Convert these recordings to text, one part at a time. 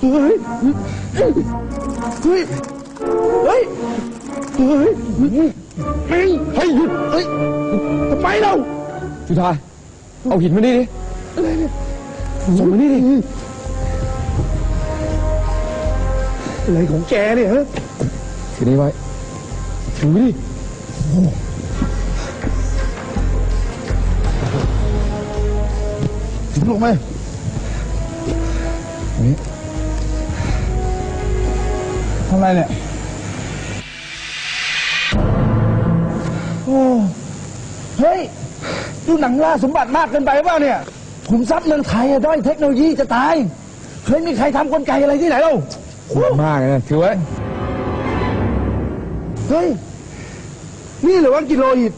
เฮ้ยเฮ้ย เฮ้ย เฮ้ย เฮ้ยเฮ้ยเฮ้ยหยุดเฮ้ยทำไมเราจุธาเอาหินมานี่ดิส่งมานี่ดิอะไรของแกเนี่ยฮะถือนี่ไว้ถือไว้ดิถึงลงไหมนี่ ทำอะไรเนี่ย โอ้ เฮ้ย ดูหนังล่าสมบัติมากเกินไปเปล่าเนี่ยขุมทรัพย์เมืองไทยอะด้อยเทคโนโลยีจะตาย เคยมีใครทำกลไกอะไรที่ไหนเล่าขุดมากเลยนะถือไว้ เฮ้ย นี่เหรือว่ากิโลหิต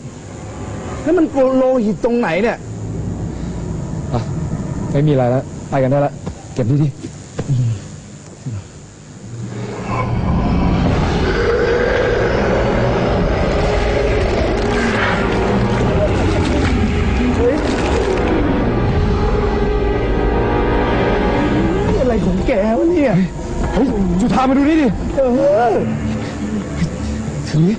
แล้วมันโลหิตตรงไหนเนี่ย อะ ไม่มีอะไรแล้ว ไปกันได้แล้ว เก็บดิดิามาดูนี่ดิเออถือดิ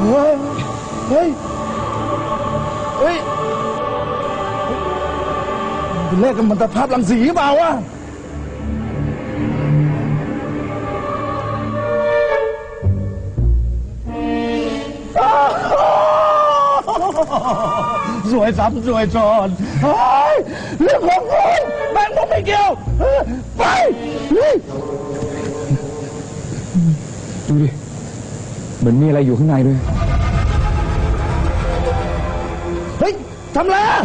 เฮ้ยเฮ้ย เฮ้ยเป็นเลขกัมมันตภาพรังสีหรือเปล่าวะ สวยซ้ำสวยจอนเฮ้ยเรื่องของคุณแม่งผมไม่เกี่ยวเฮ้ยไปเฮ้ยดูดิ เหมือนมีอะไรอยู่ข้างในด้วย เฮ้ยทำไรอะ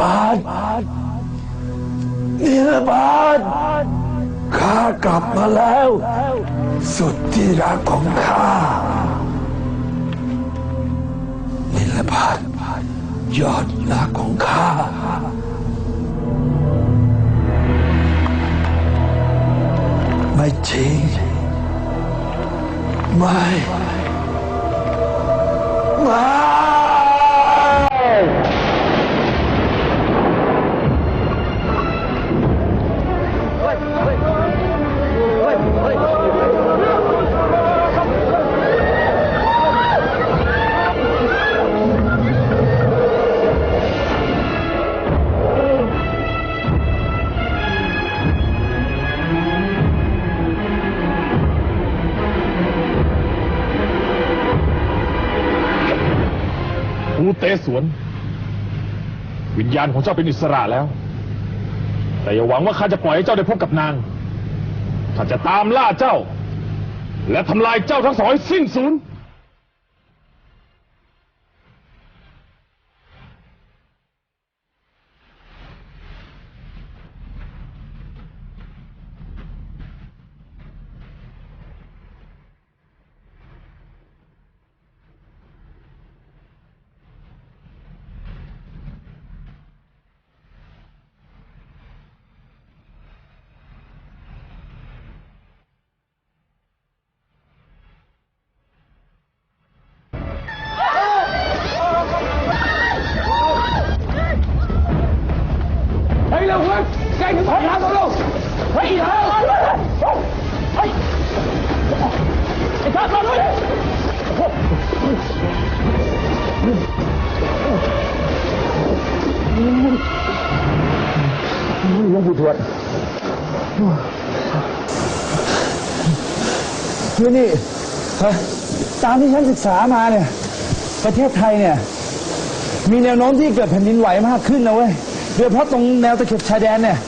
นิลน์นิลพัฒน์ข้ากลับมาแล้ว สุดที่รักของข้านิลพัฒน์ยอดรักของข้าไม่จริงไม่ไม่ สวน วิญญาณของเจ้าเป็นอิสระแล้ว แต่อย่าหวังว่าข้าจะปล่อยให้เจ้าได้พบกับนางข้าจะตามล่าเจ้า และทำลายเจ้าทั้งสองให้สิ้นสูญ ทวดคือนี่ฮะตามที่ฉันศึกษามาเนี่ย ประเทศไทยเนี่ย มีแนวโน้มที่เกิดแผ่นดินไหวมากขึ้นนะเว้ยโดยเฉพาะตรงแนวตะเข็บชายแดนเนี่ย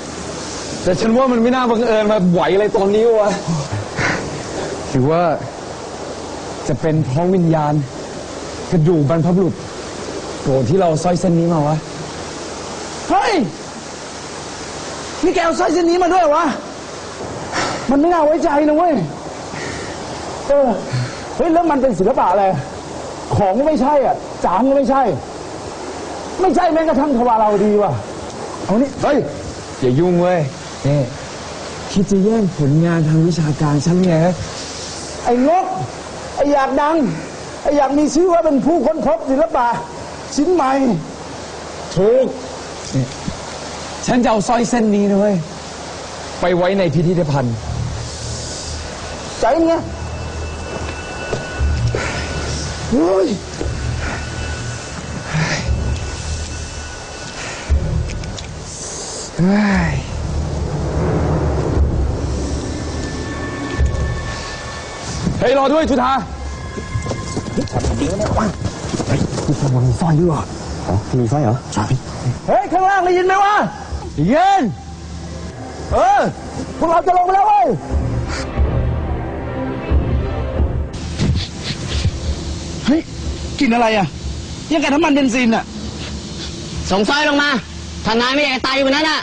แต่ฉันว่ามันไม่น่าบังเอิญมาไหวอะไรตอนนี้วะหรือว่าจะเป็นเพราะวิญญาณ กระดูกบรรพบุรุษโกรธที่เราสร้อยเส้นนี้มาวะ เฮ้ย นี่แกเอาสร้อยเส้นนี้มาด้วยวะ มันไม่น่าไว้ใจนะเว้ย เออ เฮ้ยแล้วมันเป็นศิลปะอะไร ของก็ไม่ใช่อะ จางก็ไม่ใช่ ไม่ใช่แม้กระทั่งทวาราวดีว่ะ เอานี่ เฮ้ย อย่ายุ่งเว้ยนี่คิดจะแย่งผลงานทางวิชาการฉันไงไอ้งกไอ้อยากดัง ไอ้อยากมีชื่อว่าเป็นผู้ค้นพบศิลปะ ชิ้นใหม่ถูก ฉันจะเอาสร้อยเส้นนี้นะเว้ยไปไว้ในพิพิธภัณฑ์ ใจเงี้ยเฮ้ยเฮ้ยรอด้วยจุธาเฮ้ย ข้างล่างได้ยินไหมวะเย็นเออพวกเราจะลงไปแล้วเว้ยเฮ้ยกลินอะไรอะ ยังกับน้ำมันเบนซินอะส่งสร้อยลงมาถ้านายไม่อยากจะตายอยู่บนนั้นอะ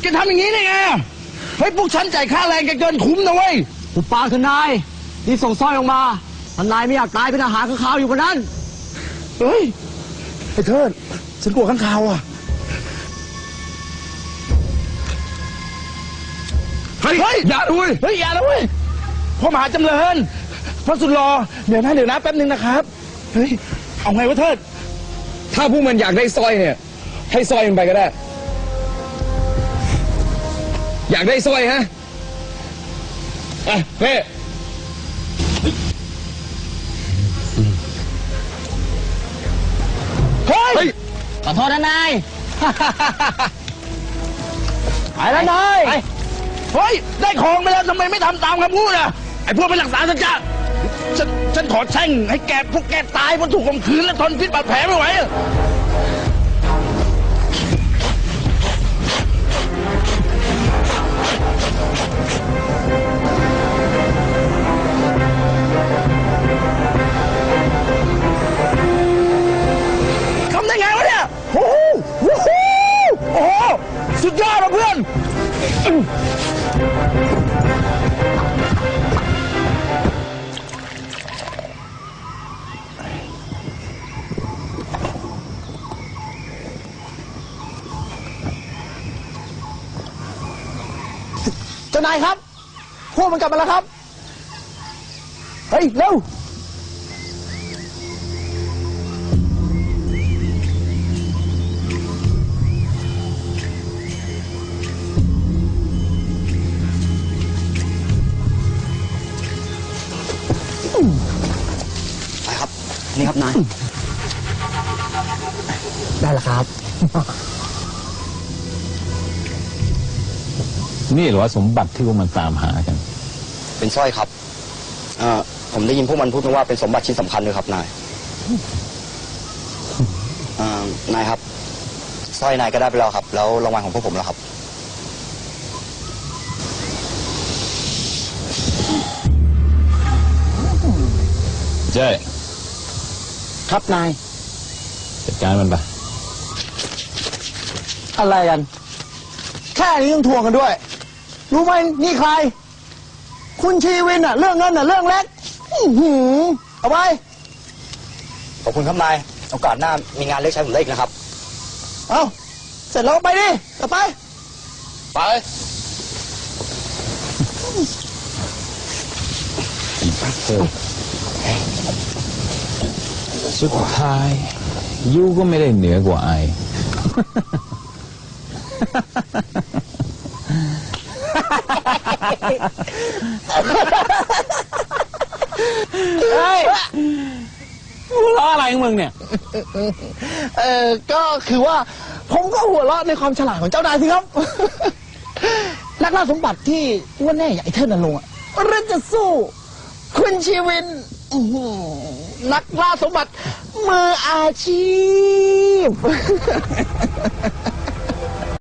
แกทำอย่างนี้ได้ไงอะเฮ้ยพวกฉันจ่ายค่าแรงแกเกินคุ้มนะเว้ยอุปาคือนายที่ส่งสร้อยลงมาถ้านายไม่อยากตายเป็นอาหารข้างคาวอยู่บนนั้น เฮ้ยไอ้เทิดฉันกลัวข้างคาวอะ เฮ้ยเฮ้ยอย่าด้วยเฮ้ยอย่านะเว้ยพ่อมหาจำเริญพระสุดรอเดี๋ยวนะเดี๋ยวนะแป๊บนึงนะครับเฮ้ยเอาไงวะเทิดถ้าพวกมันอยากได้สร้อยเนี่ย ให้สร้อยมันไปก็ได้ อยากได้สร้อยฮะอะเพ่เฮ้ยเฮ้ยขอโทษนะนาย ไปแล้วนาย เฮ้ย ได้ของไปแล้วทำไมไม่ทำตามคำพูดอะ ไอ้พวกไม่หลักษาสัจจาฉันฉันขอแช่งให้แกพวกแกตายเพราะถูกข่มขืนและทนพิษบาดแผลไม่ไหว จ้านายครับ พวกมันกลับมาแล้วครับ เฮ้ย เร็ว ไปครับ นี่ครับนาย ได้แล้วครับ นี่เหรอสมบัติที่พวกมันตามหากัน เป็นสร้อยครับเอ่อผมได้ยินพวกมันพูดกันว่าเป็นสมบัติชิ้นสำคัญเลยครับนายเอ่อนายครับสร้อยนายก็ได้ไปแล้วครับ แล้วรางวัลของพวกผมแล้วครับ เจ้ยครับนาย จัดการมันไปอะไรกัน แค่นี้ยังทวงกันด้วย รู้ไหมนี่ใคร คุณชีวินอะเรื่องเงินอะเรื่องเล็กอื้อหือเอาไปขอบคุณครับนายโอกาสหน้ามีงานเรียกใช้ผมได้อีกนะครับ เอาเสร็จแล้วก็ไปดิกลับไป ไปเออสุดท้ายยูก็ไม่ได้เหนือกว่าไอ เฮ้ยหัวเราะอะไรของมึงเนี่ย เออก็คือว่าผมก็หัวเราะในความฉลาดของเจ้านายสิครับ นักล่าสมบัติที่อ้วนแน่อย่างไอ้เทิดนรงค์อะเริ่มจะสู้ คุณชีวินอื้อหือนักล่าสมบัติมืออาชีพ